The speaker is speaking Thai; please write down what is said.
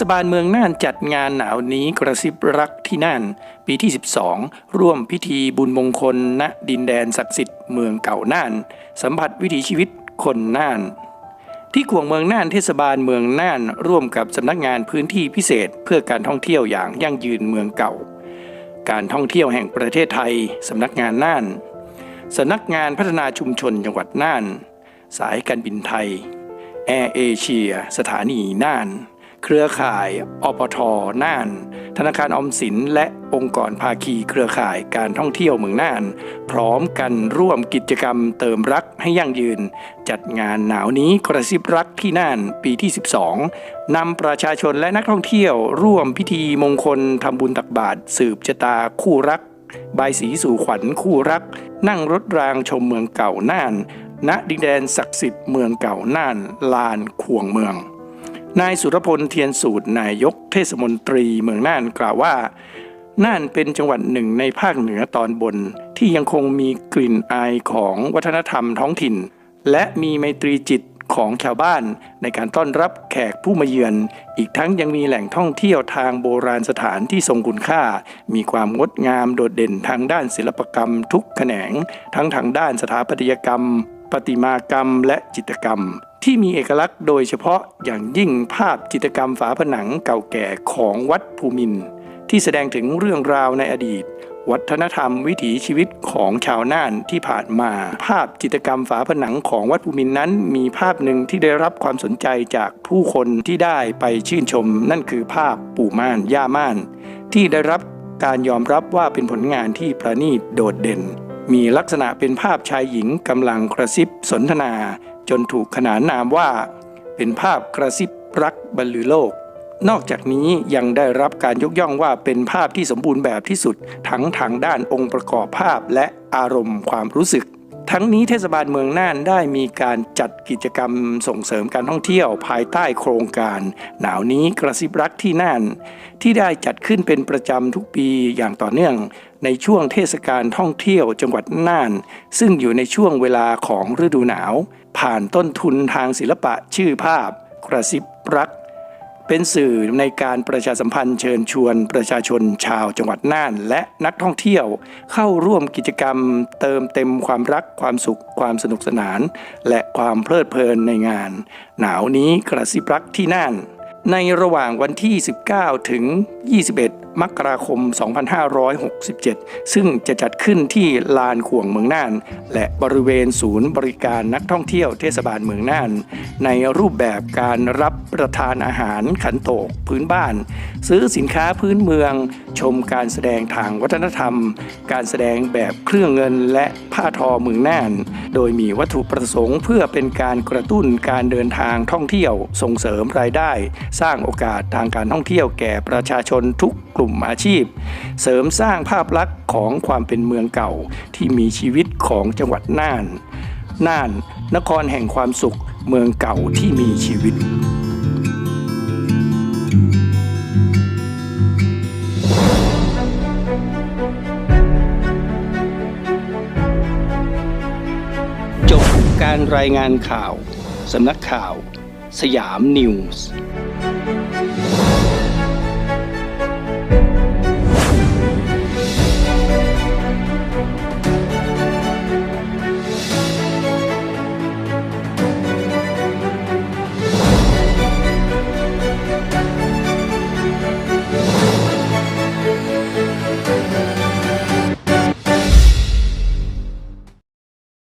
ศบาลเมืองน่านจัดงานหนาวนี้กระซิบรักที่น่าน ปีที่ 12 ร่วมพิธีบุญมงคลณดินแดนศักดิ์สิทธิ์เมืองเก่าน่าน สัมผัสวิถีชีวิตคนน่าน ที่ขวงเมืองน่านเทศบาลเมืองน่าน ร่วมกับสำนักงานพื้นที่พิเศษ เพื่อการท่องเที่ยวอย่างยั่งยืนเมืองเก่า การท่องเที่ยวแห่งประเทศไทยสำนักงานน่านสำนักงานพัฒนาชุมชนจังหวัดน่าน สายการบินไทยแอร์เอเชีย สถานีน่าน เครือข่ายอปทน่าน ธนาคารอมสินและองค์กรภาคีเครือข่ายการท่องเที่ยวเมืองน่าน พร้อมกันร่วมกิจกรรมเติมรักให้ยั่งยืน จัดงานหนาวนี้กระซิบรักที่น่านปีที่ 12 นำประชาชนและนักท่องเที่ยว ร่วมพิธีมงคลทำบุญตักบาตรสืบชะตาคู่รักบายสีสู่ขวัญคู่รัก นั่งรถรางชมเมืองเก่าน่าน ณดินแดนศักดิ์สิทธิ์เมืองเก่าน่านลานขวงเมือง นายสุรพลเทียนสูตรนายกเทศมนตรีเมืองน่านกล่าวว่า น่านเป็นจังหวัดหนึ่งในภาคเหนือตอนบน ที่ยังคงมีกลิ่นอายของวัฒนธรรมท้องถิ่น และมีไมตรีจิตของชาวบ้านในการต้อนรับแขกผู้มาเยือน อีกทั้งยังมีแหล่งท่องเที่ยวทางโบราณสถานที่ทรงคุณค่า มีความงดงามโดดเด่นทางด้านศิลปกรรมทุกแขนง ทั้งทางด้านสถาปัตยกรรม ประติมากรรมและจิตรกรรม ที่มีเอกลักษณ์โดยเฉพาะอย่างยิ่งภาพจิตรกรรมฝาผนังเก่าแก่ของวัดภูมิน ที่แสดงถึงเรื่องราวในอดีต วัฒนธรรมวิถีชีวิตของชาวน่านที่ผ่านมา ภาพจิตรกรรมฝาผนังของวัดภูมินนั้น มีภาพหนึ่งที่ได้รับความสนใจจากผู้คนที่ได้ไปชื่นชม นั่นคือภาพปู่ม่านย่าม่าน ที่ได้รับการยอมรับว่าเป็นผลงานที่ประณีตโดดเด่น มีลักษณะเป็นภาพชายหญิงกำลังกระซิบสนทนา จนถูกขนานนามว่า เป็นภาพกระซิบรักบรรลือโลก นอกจากนี้ยังได้รับการยกย่องว่าเป็นภาพที่สมบูรณ์แบบที่สุด ทั้งทางด้านองค์ประกอบภาพและอารมณ์ความรู้สึก ทั้งนี้เทศบาลเมืองน่านได้มีการจัดกิจกรรมส่งเสริมการท่องเที่ยวภายใต้โครงการ หนาวนี้กระซิบรักที่น่าน ที่ได้จัดขึ้นเป็นประจำทุกปีอย่างต่อเนื่อง ในช่วงเทศกาลท่องเที่ยวจังหวัดน่าน ซึ่งอยู่ในช่วงเวลาของฤดูหนาว ผ่านต้นทุนทางศิลปะชื่อภาพ กระซิบรัก เป็นสื่อในการประชาสัมพันธ์เชิญชวนประชาชนชาวจังหวัดน่าน และนักท่องเที่ยวเข้าร่วมกิจกรรม เติมเต็มความรักความสุข ความสนุกสนาน และความเพลิดเพลินในงาน หนาวนี้กระซิบรักที่น่าน ในระหว่างวันที่ 19 ถึง 21 มกราคม 2567 ซึ่งจะจัดขึ้นที่ลานข่วงเมืองน่าน และบริเวณศูนย์บริการนักท่องเที่ยวเทศบาลเมืองน่าน ในรูปแบบการรับประทานอาหารขันโตกพื้นบ้านซื้อสินค้าพื้นเมือง ชมการแสดงทางวัฒนธรรม การแสดงแบบเครื่องเงินและผ้าทอเมืองน่าน โดยมีวัตถุประสงค์เพื่อเป็นการกระตุ้นการเดินทางท่องเที่ยวส่งเสริมรายได้ สร้างโอกาสทางการท่องเที่ยวแก่ประชาชนทุกกลุ่มอาชีพ เสริมสร้างภาพลักษณ์ของความเป็นเมืองเก่าที่มีชีวิตของจังหวัดน่าน น่าน นครแห่งความสุข เมืองเก่าที่มีชีวิต การรายงานข่าว สำนักข่าว สยามนิวส์